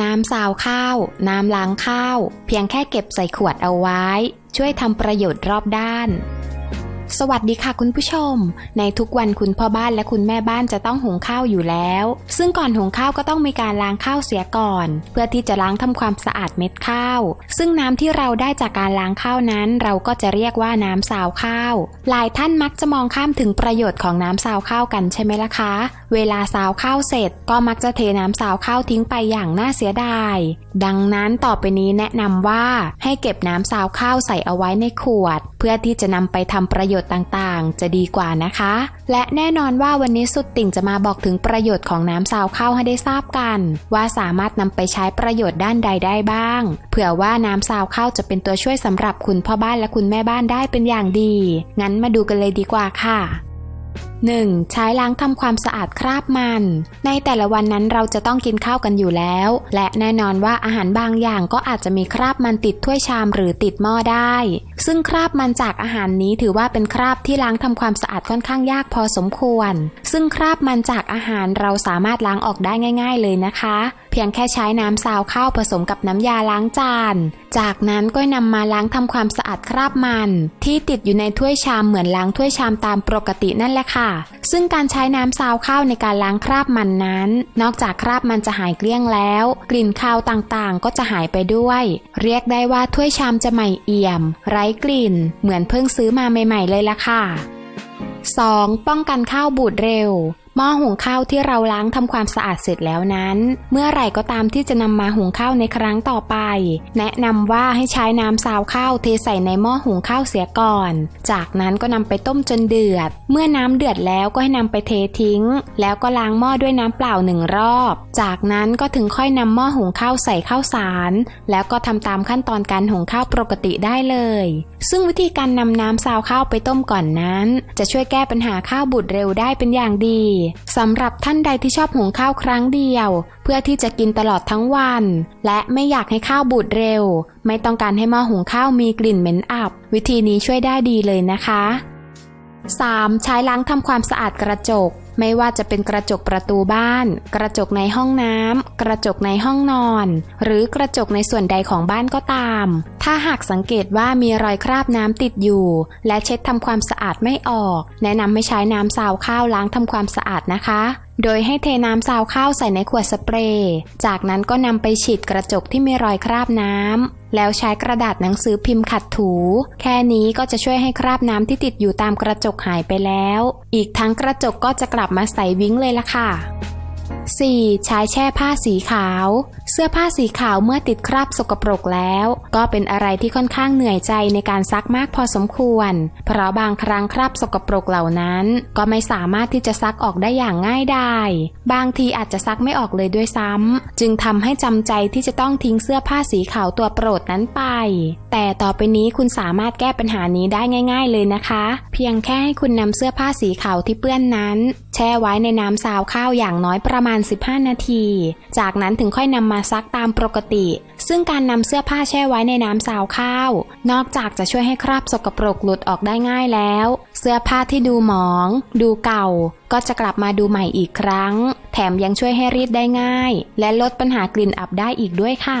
น้ำซาวข้าว น้ำล้างข้าว เพียงแค่เก็บใส่ขวดเอาไว้ ช่วยทำประโยชน์รอบด้าน สวัสดีค่ะคุณผู้ชม ในทุกวันคุณพ่อบ้านและคุณแม่บ้านจะต้องหุงข้าวอยู่แล้ว ซึ่งก่อนหุงข้าวก็ต้องมีการล้างข้าวเสียก่อน เพื่อที่จะล้างทำความสะอาดเม็ดข้าว ซึ่งน้ำที่เราได้จากการล้างข้าวนั้น เราก็จะเรียกว่าน้ำซาวข้าว หลายท่านมักจะมองข้ามถึงประโยชน์ของน้ำซาวข้าวกันใช่ไหมล่ะคะ เวลาซาวข้าวเสร็จ ก็มักจะเทน้ำซาวข้าวทิ้งไปอย่างน่าเสียดาย ดังนั้นต่อไปนี้แนะนำว่าให้เก็บน้ำซาวข้าวใส่เอาไว้ในขวด เพื่อที่จะนำไปทำประโยชน์ต่างๆ จะดีกว่านะคะ และแน่นอนว่าวันนี้สุดติ่งจะมาบอกถึงประโยชน์ของน้ำซาวข้าวให้ได้ทราบกัน ว่าสามารถนำไปใช้ประโยชน์ด้านใดได้บ้าง เผื่อว่าน้ำซาวข้าวจะเป็นตัวช่วยสำหรับคุณพ่อบ้านและคุณแม่บ้านได้เป็นอย่างดี งั้นมาดูกันเลยดีกว่าค่ะ 1. ใช้ล้างทำความสะอาดคราบมัน ในแต่ละวันนั้นเราจะต้องกินข้าวกันอยู่แล้ว และแน่นอนว่าอาหารบางอย่างก็อาจจะมีคราบมันติดถ้วยชามหรือติดหม้อได้ ซึ่งคราบมันจากอาหารนี้ถือว่าเป็นคราบที่ล้างทำความสะอาดค่อนข้างยากพอสมควร ซึ่งคราบมันจากอาหารเราสามารถล้างออกได้ง่าย ๆ เลยนะคะ เพียงแค่ใช้น้ำซาวข้าวผสมกับน้ำยาล้างจาน จากนั้นก็นำมาล้างทำความสะอาดคราบมัน ที่ติดอยู่ในถ้วยชามเหมือนล้างถ้วยชามตามปกตินั่นแหละค่ะ ซึ่งการใช้น้ำซาวข้าวในการล้างคราบมันนั้น นอกจากคราบมันจะหายเกลี้ยงแล้ว กลิ่นคาวต่างๆ ก็จะหายไปด้วย เรียกได้ว่าถ้วยชามจะใหม่เอี่ยม ไร้กลิ่น เหมือนเพิ่งซื้อมาใหม่ ๆ เลยละค่ะ 2. ป้องกันข้าวบูดเร็ว หม้อหุงข้าวที่เราล้างทำความสะอาดเสร็จแล้วนั้น เมื่อไหร่ก็ตามที่จะนำมาหุงข้าวในครั้งต่อไป แนะนำว่าให้ใช้น้ำซาวข้าวเทใส่ในหม้อหุงข้าวเสียก่อน จากนั้นก็นำไปต้มจนเดือด เมื่อน้ำเดือดแล้วก็ให้นำไปเททิ้ง แล้วก็ล้างหม้อด้วยน้ำเปล่าหนึ่งรอบ จากนั้นก็ถึงค่อยนำหม้อหุงข้าวใส่ข้าวสาร แล้วก็ทำตามขั้นตอนการหุงข้าวปกติได้เลย ซึ่งวิธีการนำน้ำซาวข้าวไปต้มก่อนนั้น จะช่วยแก้ปัญหาข้าวบูดเร็วได้เป็นอย่างดีสำหรับท่านใดที่ชอบหุงข้าวครั้งเดียว เพื่อที่จะกินตลอดทั้งวัน และไม่อยากให้ข้าวบูดเร็ว ไม่ต้องการให้หม้อหุงข้าวมีกลิ่นเหม็นอับ วิธีนี้ช่วยได้ดีเลยนะคะ 3. ใช้ล้างทำความสะอาดกระจก ไม่ว่าจะเป็นกระจกประตูบ้าน กระจกในห้องน้ำกระจกในห้องนอน หรือกระจกในส่วนใดของบ้านก็ตาม ถ้าหากสังเกตว่ามีรอยคราบน้ำติดอยู่ และเช็ดทำความสะอาดไม่ออก แนะนำให้ใช้น้ำซาวข้าวล้างทำความสะอาดนะคะโดยให้เทน้ำซาวข้าวใส่ในขวดสเปรย์ จากนั้นก็นำไปฉีดกระจกที่มีรอยคราบน้ำ แล้วใช้กระดาษหนังสือพิมพ์ขัดถู แค่นี้ก็จะช่วยให้คราบน้ำที่ติดอยู่ตามกระจกหายไปแล้ว อีกทั้งกระจกก็จะกลับมาใสวิ้งเลยล่ะค่ะ 4. ใช้แช่ผ้าสีขาว เสื้อผ้าสีขาวเมื่อติดคราบสกปรกแล้ว ก็เป็นอะไรที่ค่อนข้างเหนื่อยใจในการซักมากพอสมควร เพราะบางครั้งคราบสกปรกเหล่านั้น ก็ไม่สามารถที่จะซักออกได้อย่างง่ายดายบางทีอาจจะซักไม่ออกเลยด้วยซ้ำจึงทำให้จำใจที่จะต้องทิ้งเสื้อผ้าสีขาวตัวโปรดนั้นไป แต่ต่อไปนี้คุณสามารถแก้ปัญหานี้ได้ง่าย ๆ เลยนะคะ เพียงแค่ให้คุณนำเสื้อผ้าสีขาวที่เปื้อนนั้น ช่ไว้ในน้ำซาวข้าวอย่างน้อยประมาณ 15 นาที จากนั้นถึงค่อยนำมาซักตามปกติ ซึ่งการนำเสื้อผ้าแช่ไว้ในน้ำซาวข้าว นอกจากจะช่วยให้คราบสกปรกหลุดออกได้ง่ายแล้ว เสื้อผ้าที่ดูหมอง ดูเก่า ก็จะกลับมาดูใหม่อีกครั้ง แถมยังช่วยให้รีดได้ง่าย และลดปัญหากลิ่นอับได้อีกด้วยค่ะ